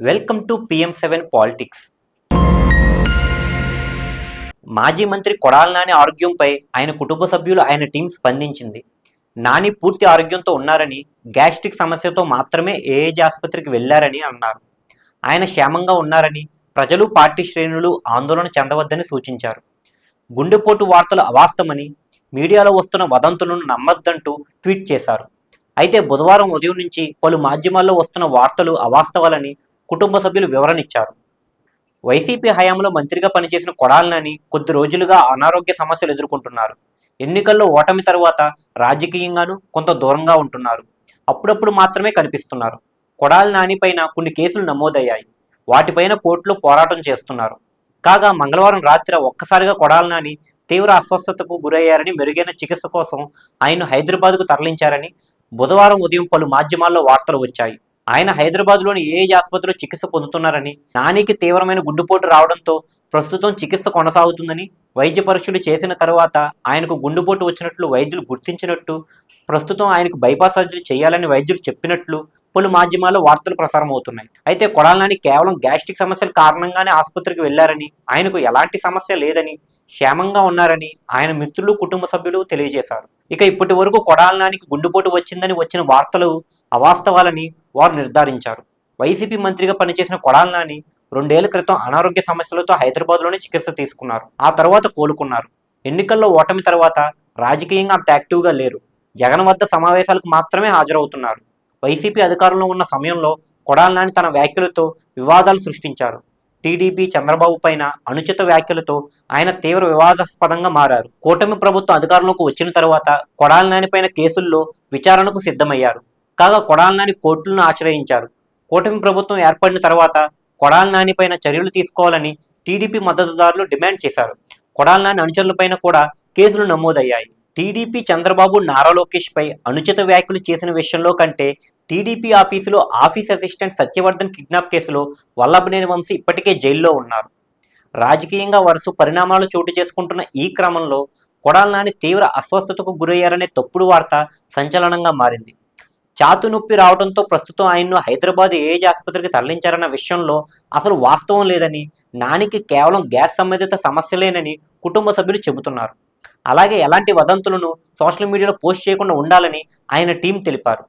Welcome to PM seven politics. మాజీ మంత్రి కొడాల నాని ఆరోగ్యంపై ఆయన కుటుంబ సభ్యులు ఆయన టీం స్పందించింది. నాని పూర్తి ఆరోగ్యంతో ఉన్నారని గ్యాస్ట్రిక్ సమస్యతో మాత్రమే ఏఏజీ ఆసుపత్రికి వెళ్ళారని అన్నారు. ఆయన క్షేమంగా ఉన్నారని ప్రజలు పార్టీ శ్రేణులు ఆందోళన చెందవద్దని సూచించారు. గుండెపోటు వార్తలు అవాస్తమని మీడియాలో వస్తున్న వదంతులను నమ్మద్దంటూ ట్వీట్ చేశారు. అయితే బుధవారం ఉదయం నుంచి పలు మాధ్యమాల్లో వస్తున్న వార్తలు అవాస్తవాలని కుటుంబ సభ్యులు వివరణ ఇచ్చారు. వైసీపీ హయాంలో మంత్రిగా పనిచేసిన కొడాలని కొద్ది రోజులుగా అనారోగ్య సమస్యలు ఎదుర్కొంటున్నారు. ఎన్నికల్లో ఓటమి తరువాత రాజకీయంగానూ కొంత దూరంగా ఉంటున్నారు. అప్పుడప్పుడు మాత్రమే కనిపిస్తున్నారు. కొడాలి నానిపైన కొన్ని కేసులు నమోదయ్యాయి. వాటిపైన కోర్టులో పోరాటం చేస్తున్నారు. కాగా మంగళవారం రాత్రి ఒక్కసారిగా కొడాలి నాని తీవ్ర అస్వస్థతకు గురయ్యారని మెరుగైన చికిత్స కోసం ఆయన హైదరాబాద్కు తరలించారని బుధవారం ఉదయం పలు మాధ్యమాల్లో వార్తలు వచ్చాయి. ఆయన హైదరాబాద్లోని ఏఏజీ ఆసుపత్రిలో చికిత్స పొందుతున్నారని నానికి తీవ్రమైన గుండెపోటు రావడంతో ప్రస్తుతం చికిత్స కొనసాగుతుందని వైద్య పరీక్షలు చేసిన తర్వాత ఆయనకు గుండెపోటు వచ్చినట్లు వైద్యులు గుర్తించినట్టు ప్రస్తుతం ఆయనకు బైపాస్ సర్జరీ చేయాలని వైద్యులు చెప్పినట్లు పలు మాధ్యమాల్లో వార్తలు ప్రసారం అవుతున్నాయి. అయితే కొడాలని కేవలం గ్యాస్ట్రిక్ సమస్యల కారణంగానే ఆసుపత్రికి వెళ్ళారని ఆయనకు ఎలాంటి సమస్య లేదని క్షేమంగా ఉన్నారని ఆయన మిత్రులు కుటుంబ సభ్యులు తెలియజేశారు. ఇక ఇప్పటి వరకు కొడాలనానికి గుండెపోటు వచ్చిందని వచ్చిన వార్తలు అవాస్తవాలని వారు నిర్ధారించారు. వైసీపీ మంత్రిగా పనిచేసిన కొడాల నాని రెండేళ్ళ క్రితం అనారోగ్య సమస్యలతో హైదరాబాద్లోనే చికిత్స తీసుకున్నారు. ఆ తర్వాత కోలుకున్నారు. ఎన్నికల్లో ఓటమి తర్వాత రాజకీయంగా అంత యాక్టివ్గా లేరు. జగన్ వద్ద సమావేశాలకు మాత్రమే హాజరవుతున్నారు. వైసీపీ అధికారంలో ఉన్న సమయంలో కొడాల నాని తన వ్యాఖ్యలతో వివాదాలు సృష్టించారు. టీడీపీ చంద్రబాబు పైన అనుచిత వ్యాఖ్యలతో ఆయన తీవ్ర వివాదాస్పదంగా మారారు. కూటమి ప్రభుత్వం అధికారంలోకి వచ్చిన తర్వాత కొడాల నాని పైన కేసుల్లో విచారణకు సిద్ధమయ్యారు. కాగా కొడాల నాని కోర్టులను ఆశ్రయించారు. కూటమి ప్రభుత్వం ఏర్పడిన తర్వాత కొడాల చర్యలు తీసుకోవాలని టీడీపీ మద్దతుదారులు డిమాండ్ చేశారు. కొడాల నాని అనుచరులపైన కూడా కేసులు నమోదయ్యాయి. టీడీపీ చంద్రబాబు నారా లోకేష్ పై అనుచిత వ్యాఖ్యలు చేసిన విషయంలో కంటే టీడీపీ ఆఫీసులో ఆఫీస్ అసిస్టెంట్ సత్యవర్ధన్ కిడ్నాప్ కేసులో వల్లభనేని వంశీ ఇప్పటికే జైల్లో ఉన్నారు. రాజకీయంగా వరుస పరిణామాలు చోటు చేసుకుంటున్న ఈ క్రమంలో కొడాల నాని తీవ్ర అస్వస్థతకు గురయ్యారనే తప్పుడు వార్త సంచలనంగా మారింది. ఛాతు నొప్పి రావడంతో ప్రస్తుతం ఆయన్ను హైదరాబాద్ ఏజ్ ఆసుపత్రికి తరలించారన్న విషయంలో అసలు వాస్తవం లేదని నానికి కేవలం గ్యాస్ సంబంధిత సమస్యలేనని కుటుంబ సభ్యులు చెబుతున్నారు. అలాగే ఎలాంటి వదంతులను సోషల్ మీడియాలో పోస్ట్ చేయకుండా ఉండాలని ఆయన టీం తెలిపారు.